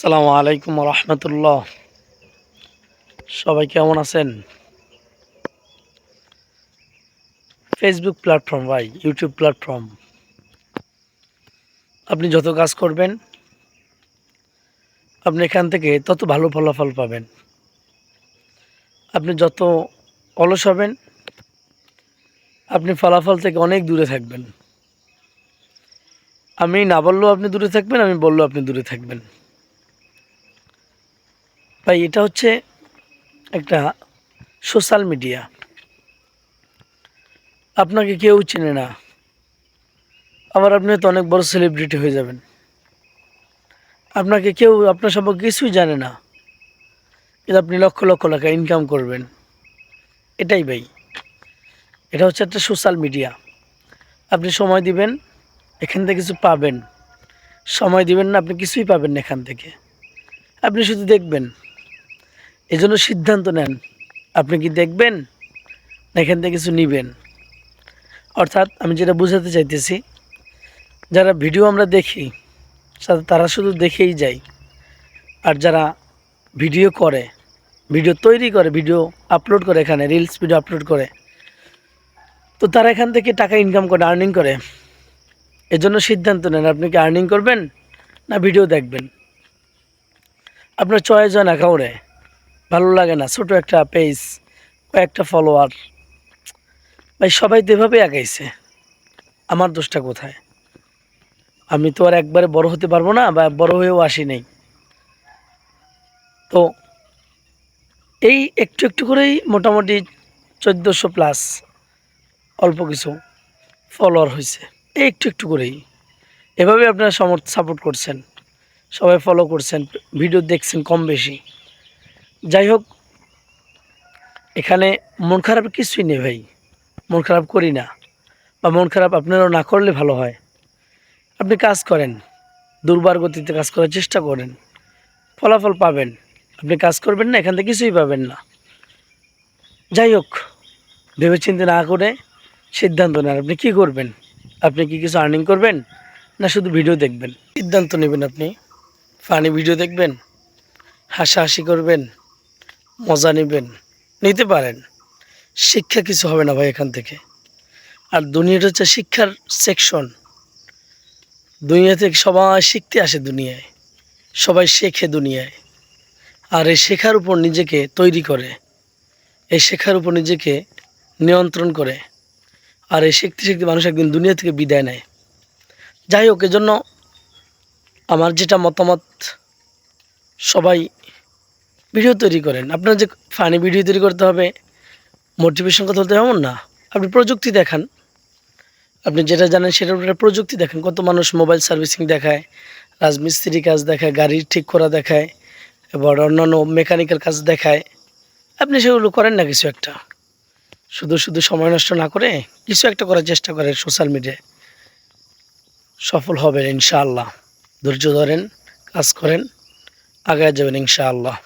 আসসালামু আলাইকুম রহমতুল্লাহ সবাই কেমন আছেন? ফেসবুক প্ল্যাটফর্ম ভাই ইউটিউব প্ল্যাটফর্ম আপনি যত কাজ করবেন, আপনি এখান থেকে তত ভালো ফলাফল পাবেন। আপনি যত অলস হবেন, আপনি ফলাফল থেকে অনেক দূরে থাকবেন। আমি না বললেও আপনি দূরে থাকবেন, আমি বললেও আপনি দূরে থাকবেন। ভাই এটা হচ্ছে একটা সোশ্যাল মিডিয়া আপনাকে কেউ চেনে না। আবার আপনি তো অনেক বড় সেলিব্রিটি হয়ে যাবেন। আপনাকে কেউ, আপনার সম্পর্কে কিছুই জানে না। কিন্তু আপনি লক্ষ লক্ষ টাকা ইনকাম করবেন। এটাই ভাই। এটা হচ্ছে একটা সোশ্যাল মিডিয়া আপনি সময় দিবেন, এখান থেকে কিছু পাবেন। সময় দিবেন না, আপনি কিছুই পাবেন না এখান থেকে। আপনি শুধু দেখবেন। এজন্য সিদ্ধান্ত নেন। আপনি কি দেখবেন না এখান থেকে কিছু নিবেন? অর্থাৎ আমি যেটা বুঝাতে চাইতেছি, যারা ভিডিও আমরা দেখি তারা শুধু দেখেই যায়। আর যারা ভিডিও করে, ভিডিও তৈরি করে, ভিডিও আপলোড করে এখানে রিলস ভিডিও আপলোড করে, তো তারা এখান থেকে টাকা ইনকাম করে আর্নিং করে। এজন্য সিদ্ধান্ত নেন, আপনি কি আর্নিং করবেন না ভিডিও দেখবেন? আপনার চয়েস হয় না কাউরে। ভালো লাগে না, ছোট একটা পেজ কয়েকটা ফলোয়ার ভাই, সবাই তো এভাবে আগাইছে। আমার দোষটা কোথায়? আমি তো আর একবারে বড় হতে পারব না বা বড় হয়েও আসি নেই। তো এই একটু একটু করেই মোটামুটি চোদ্দোশো প্লাস অল্প কিছু ফলোয়ার হয়েছে এই একটু একটু করেই। এভাবে আপনারা সমর্থ সাপোর্ট করছেন। সবাই ফলো করছেন, ভিডিও দেখছেন কম বেশি। যাই হোক এখানে মন খারাপ কিছুই নেই ভাই। মন খারাপ করি না। বা মন খারাপ আপনারাও না করলে ভালো হয়। আপনি কাজ করেন, দুর্বার গতিতে কাজ করার চেষ্টা করেন। ফলাফল পাবেন। আপনি কাজ করবেন না, এখান থেকে কিছুই পাবেন না। যাই হোক ভেবেচিন্তে না করে সিদ্ধান্ত নেন। আপনি কি করবেন? আপনি কি কিছু আর্নিং করবেন? না শুধু ভিডিও দেখবেন? সিদ্ধান্ত নেবেন আপনি? ফানি ভিডিও দেখবেন? হাসাহাসি করবেন? মজা নেবেন, নিতে পারেন। শিক্ষা কিছু হবে না ভাই এখান থেকে। আর দুনিয়াটা হচ্ছে শিক্ষার সেকশন দুনিয়া থেকে সবাই শিখতে আসে দুনিয়ায়। সবাই শেখে দুনিয়ায়। আর এই শেখার উপর নিজেকে তৈরি করে। এই শেখার উপর নিজেকে নিয়ন্ত্রণ করে। আর এই শিখতে শিখতে মানুষ একদিন দুনিয়া থেকে বিদায় নেয়। যাই হোক, এজন্য আমার যেটা মতামত, সবাই ভিডিও তৈরি করেন। আপনার যে ফানি ভিডিও তৈরি করতে হবে মোটিভেশন কথা বলতে এমন না। আপনি প্রযুক্তি দেখান। আপনি যেটা জানেন উপরে প্রযুক্তি দেখেন। কত মানুষ মোবাইল সার্ভিসিং দেখায়, রাজমিস্ত্রি কাজ দেখায়, গাড়ি ঠিক করা দেখায়, এবার অন্যান্য মেকানিক্যাল কাজ দেখায়। আপনি সেগুলো করেন না কিছু একটা। শুধু শুধু সময় নষ্ট না করে কিছু একটা করার চেষ্টা করেন সোশ্যাল মিডিয়ায় সফল হবেন ইনশাআল্লাহ। ধৈর্য ধরেন, কাজ করেন, আগায় যাবেন ইনশাআল্লাহ।